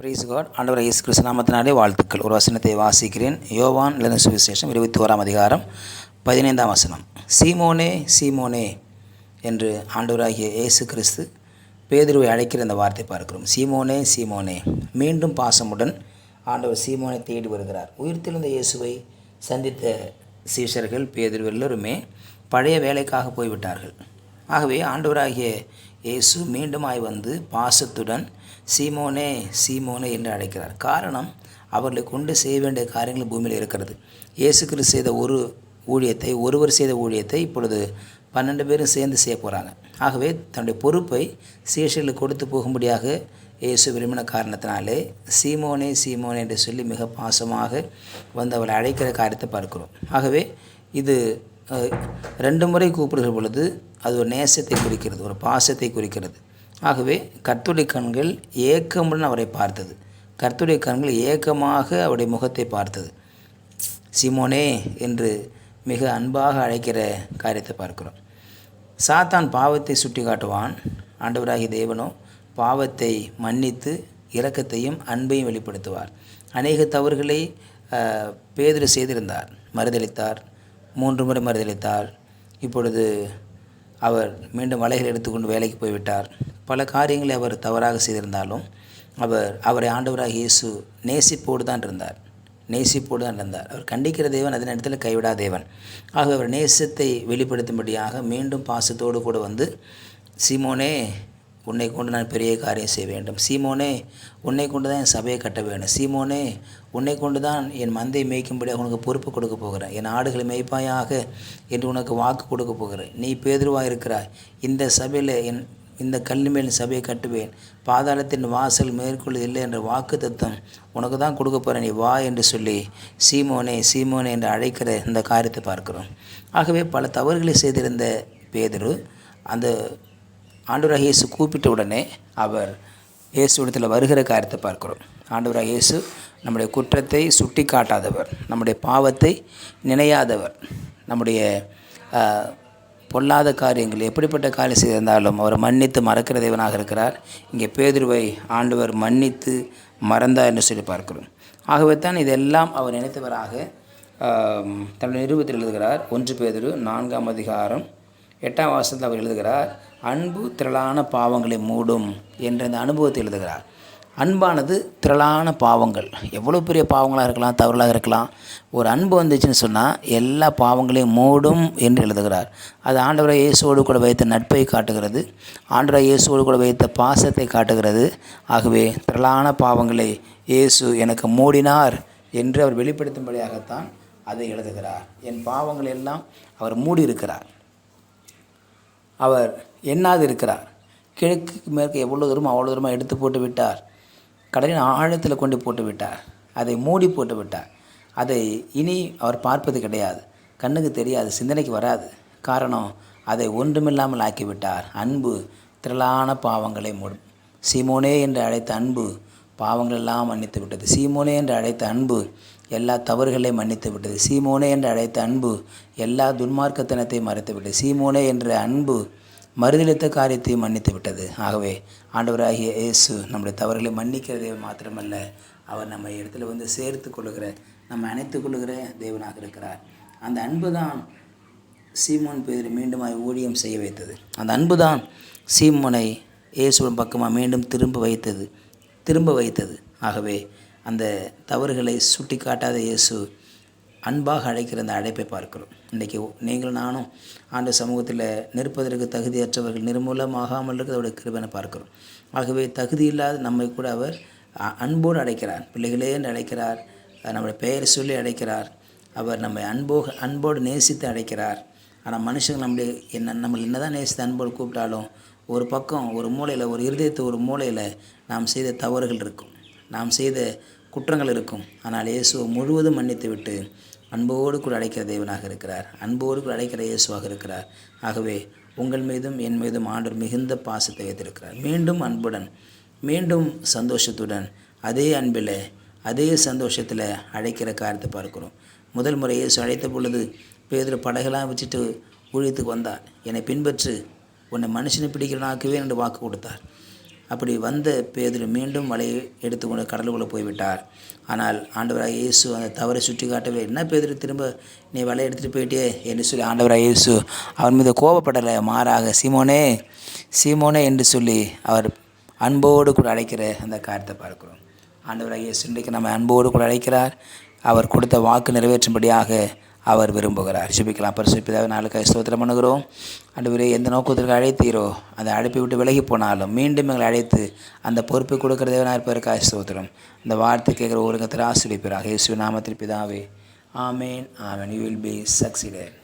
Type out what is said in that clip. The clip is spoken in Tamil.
பிரைஸ் காட் ஆண்டவர் இயேசு கிறிஸ்து நாமத்தினாலே வாழ்த்துக்கள். ஒரு வசனத்தை வாசிக்கிறேன். யோவான் எழுதின சுவிசேஷம் இருபத்தி ஓராம் அதிகாரம் பதினைந்தாம் வசனம். சீமோனே சீமோனே என்று ஆண்டவராகிய இயேசு கிறிஸ்து பேதுருவை அழைக்கிற அந்த வார்த்தை பார்க்கிறோம். சீமோனே சீமோனே. மீண்டும் பாசமுடன் ஆண்டவர் சீமோனை தேடி வருகிறார். உயிர்த்தெழுந்த இயேசுவை சந்தித்த சீஷர்கள் பேதுரு எல்லோருமே பழைய வேலைக்காக போய்விட்டார்கள். ஆகவே ஆண்டவராகிய இயேசு மீண்டுமாய் வந்து பாசத்துடன் சீமோனே சீமோனே என்று அழைக்கிறார். காரணம் அவர்களை கொண்டு செய்ய வேண்டிய காரியங்கள் பூமியில் இருக்கிறது. இயேசு கிறிஸ்து செய்த ஒரு ஊழியத்தை ஒருவர் செய்த ஊழியத்தை இப்பொழுது பன்னெண்டு பேரும் சேர்ந்து செய்ய போகிறாங்க ஆகவே தன்னுடைய பொறுப்பை சீஷர்களுக்கு கொடுத்து போகும்படியாக இயேசு விரும்பின காரணத்தினாலே சீமோனே சீமோனே என்று சொல்லி மிக பாசமாக வந்து அவளை அழைக்கிற காரியத்தை பார்க்கிறோம். ஆகவே இது ரெண்டு முறை கூப்பிடுகிற பொழுது அது ஒரு நேசத்தை குறிக்கிறது ஒரு பாசத்தை குறிக்கிறது. ஆகவே கர்த்துடைய கண்கள் ஏக்கமுடன் அவரை பார்த்தது. கர்த்துடைய கண்கள் ஏக்கமாக அவருடைய முகத்தை பார்த்தது. சிமோனே என்று மிக அன்பாக அழைக்கிற காரியத்தை பார்க்கிறோம். சாத்தான் பாவத்தை சுட்டி காட்டுவான் ஆண்டவராகிய தேவனோ பாவத்தை மன்னித்து இரக்கத்தையும் அன்பையும் வெளிப்படுத்துவார். அநேக தவறுகளை அஹ், செய்திருந்தார் மறுதளித்தார் மூன்று முறை மறுதளித்தார் இப்பொழுது அவர் மீண்டும் வலைகள் எடுத்துக்கொண்டு வேலைக்கு போய்விட்டார். பல காரியங்களை அவர் தவறாக செய்திருந்தாலும் அவர் அவரை ஆண்டவராக இயேசு நேசிப்போடு தான் இருந்தார். நேசிப்போடு தான் இருந்தார். அவர் கண்டிக்கிற தேவன் அதன் இடத்துல கைவிடா தேவன். ஆக அவர் நேசத்தை வெளிப்படுத்தும்படியாக மீண்டும் பாசத்தோடு கூட வந்து சீமோனே உன்னை கொண்டு நான் பெரிய காரியம் செய்ய வேண்டும். சீமோனே உன்னை கொண்டு தான் என் சபையை கட்ட வேண்டும். சீமோனே உன்னை கொண்டு தான் என் மந்தை மேய்க்கும்படியாக உனக்கு பொறுப்பு கொடுக்க போகிறேன். என் ஆடுகளை மேய்ப்பாயாக என்று உனக்கு வாக்கு கொடுக்க போகிறேன். நீ பேதுருவாக இருக்கிறாய் இந்த சபையில் என் இந்த கல்லு மேல் சபையை கட்டுவேன். பாதாளத்தின் வாசல் மேற்கொள்ள இல்லை என்ற வாக்கு தத்துவம் உனக்கு தான் கொடுக்க போகிறேன். நீ வா என்று சொல்லி சீமோனே சீமோனே என்று அழைக்கிற இந்த காரியத்தை பார்க்கிறோம். ஆகவே பல தவறுகளை செய்திருந்த பேதரு அந்த ஆண்டவராக இயேசு கூப்பிட்ட உடனே அவர் இயேசுவிடத்தில் வருகிற காரியத்தை பார்க்கிறோம். ஆண்டவராக இயேசு நம்முடைய குற்றத்தை சுட்டி காட்டாதவர் நம்முடைய பாவத்தை நினையாதவர் நம்முடைய பொல்லாத காரியங்கள் எப்படிப்பட்ட காரியம் செய்திருந்தாலும் அவர் மன்னித்து மறக்கிற தேவனாக இருக்கிறார். இங்கே பேதுருவை ஆண்டவர் மன்னித்து மறந்தார் என்று சொல்லி பார்க்கிறோம். ஆகவே தான் இதெல்லாம் அவர் நினைத்தவராக தன்னுடைய நிறுவத்தில் எழுதுகிறார். ஒன்று பேதுரு நான்காம் அதிகாரம் எட்டாம் வாசத்தில் அவர் எழுதுகிறார் அன்பு திரளான பாவங்களை மூடும் என்ற இந்த அனுபவத்தை எழுதுகிறார். அன்பானது திரளான பாவங்கள். எவ்வளோ பெரிய பாவங்களாக இருக்கலாம் தவறுகளாக இருக்கலாம். ஒரு அன்பு வந்துச்சுன்னு சொன்னால் எல்லா பாவங்களையும் மூடும் என்று எழுதுகிறார். அது ஆண்டவரை இயேசுவோடு கூட வைத்த நட்பை காட்டுகிறது. ஆண்டவரை இயேசுவோடு கூட வைத்த பாசத்தை காட்டுகிறது. ஆகவே திரளான பாவங்களை இயேசு எனக்கு மூடினார் என்று அவர் வெளிப்படுத்தும்படியாகத்தான் அதை எழுதுகிறார். என் பாவங்கள் எல்லாம் அவர் மூடி இருக்கிறார் அவர் எண்ணாது இருக்கிறார் கிழக்கு மேற்கு எவ்வளோ தூரமோ அவ்வளோ தூரமாக எடுத்து போட்டு விட்டார். கடலின் ஆழத்தில் கொண்டு போட்டு விட்டார். அதை மூடி போட்டு விட்டார். அதை இனி அவர் பார்ப்பது கிடையாது. கண்ணுக்கு தெரியாது சிந்தனைக்கு வராது. காரணம் அதை ஒன்றுமில்லாமல் ஆக்கிவிட்டார். அன்பு திரளான பாவங்களை மூடும். சீமோனே என்று அழைத்த அன்பு பாவங்களெல்லாம் மன்னித்து விட்டது சீமோனே என்று அழைத்த அன்பு எல்லா தவறுகளை மன்னித்து விட்டது. சீமோனே என்று அழைத்த அன்பு எல்லா துன்மார்க்கத்தனத்தை மறைத்து விட்டது சீமோனே என்ற அன்பு மறுதளித்த காரியத்தையும் மன்னித்து விட்டது. ஆகவே ஆண்டவராகிய இயேசு நம்முடைய தவறுகளை மன்னிக்கிறதே மாத்திரமல்ல அவர் நம்ம இடத்துல வந்து சேர்த்து கொள்ளுகிற நம்ம அணைத்து கொள்ளுகிற தேவனாக இருக்கிறார். அந்த அன்பு தான் சீமோன் பேர் மீண்டுமாய் ஊழியம் செய்ய வைத்தது. அந்த அன்பு தான் சீமோனை இயேசுவின் பக்கமாக மீண்டும் திரும்ப வைத்தது திரும்ப வைத்தது. ஆகவே அந்த தவறுகளை சுட்டி காட்டாத இயேசு அன்பாக அழைக்கிற அந்த அழைப்பை பார்க்கிறோம். இன்றைக்கி நீங்களும் நானும் ஆண்டு சமூகத்தில் நிற்பதற்கு தகுதியற்றவர்கள் நிர்மூலமாகாமல் இருக்கிறதோட கிருபனை பார்க்கிறோம். ஆகவே தகுதி இல்லாத நம்மை கூட அவர் அன்போடு அழைக்கிறார். பிள்ளைகளே என்று அழைக்கிறார். நம்முடைய பெயர் சொல்லி அழைக்கிறார். அவர் நம்மை அன்போக அன்போடு நேசித்து அழைக்கிறார். ஆனால் மனுஷங்க நம்முடைய என்ன நம்மளை என்ன தான் நேசித்து அன்போடு கூப்பிட்டாலும் ஒரு பக்கம் ஒரு மூலையில் ஒரு இருதயத்து ஒரு மூலையில் நாம் செய்த தவறுகள் இருக்கும். நாம் செய்த குற்றங்கள் இருக்கும். ஆனால் இயேசுவை முழுவதும் மன்னித்து விட்டு அன்போடு கூட அழைக்கிற தேவனாக இருக்கிறார். அன்போடு கூட அழைக்கிற இயேசுவாக இருக்கிறார். ஆகவே உங்கள் மீதும் என் மீதும் ஆண்டவர் மிகுந்த பாசத்தை வைத்திருக்கிறார். மீண்டும் அன்புடன் மீண்டும் சந்தோஷத்துடன் அதே அன்பில் அதே சந்தோஷத்தில் அழைக்கிற காரியத்தை பார்க்கிறோம். முதல் முறை இயேசு அழைத்த பொழுது பேதில் படகெல்லாம் வச்சுட்டு ஊழியத்துக்கு வந்தார் என்னை பின்பற்று உன்னை மனுஷனை பிடிக்கிறனாக்குவே என்று வாக்கு கொடுத்தார். அப்படி வந்த பேதுரு மீண்டும் வலையை எடுத்துக்கொண்டு கடலுக்குள்ளே போய்விட்டார். ஆனால் ஆண்டவராக இயேசு அந்த தவறை சுட்டி காட்டவே என்ன பேதுரு திரும்ப நீ வலை எடுத்துகிட்டு போயிட்டே என்று சொல்லி ஆண்டவராக இயேசு அவன் மீது கோபப்படலை. மாறாக சீமோனே சீமோனே என்று சொல்லி அவர் அன்போடு கூட அழைக்கிற அந்த காரியத்தை பார்க்கிறோம். ஆண்டவராக இயேசு இன்றைக்கு நம்ம அன்போடு கூட அழைக்கிறார். அவர் கொடுத்த வாக்கு நிறைவேற்றும்படியாக அவர் விரும்புகிறார். ஜெபிக்கலாம் பரிசுப்பிதாவை நாளுக்காக ஸ்தோத்திரம் பண்ணுகிறோம். ஆண்டவரே எந்த நோக்கத்திற்கு அழைத்தீரோ அந்த அழைப்பை விட்டு விலகி போனாலும் மீண்டும் எங்களை அழைத்து அந்த பொறுப்பை கொடுக்கிற தேவனாக இருப்பதற்காக ஸ்தோத்திரம். இந்த வார்த்தை கேட்குற ஒருங்கத்தில் ஆசிரியப்பாக இயேசு நாமத்தில் பிதாவே ஆமேன் ஆமேன். You will be succeeded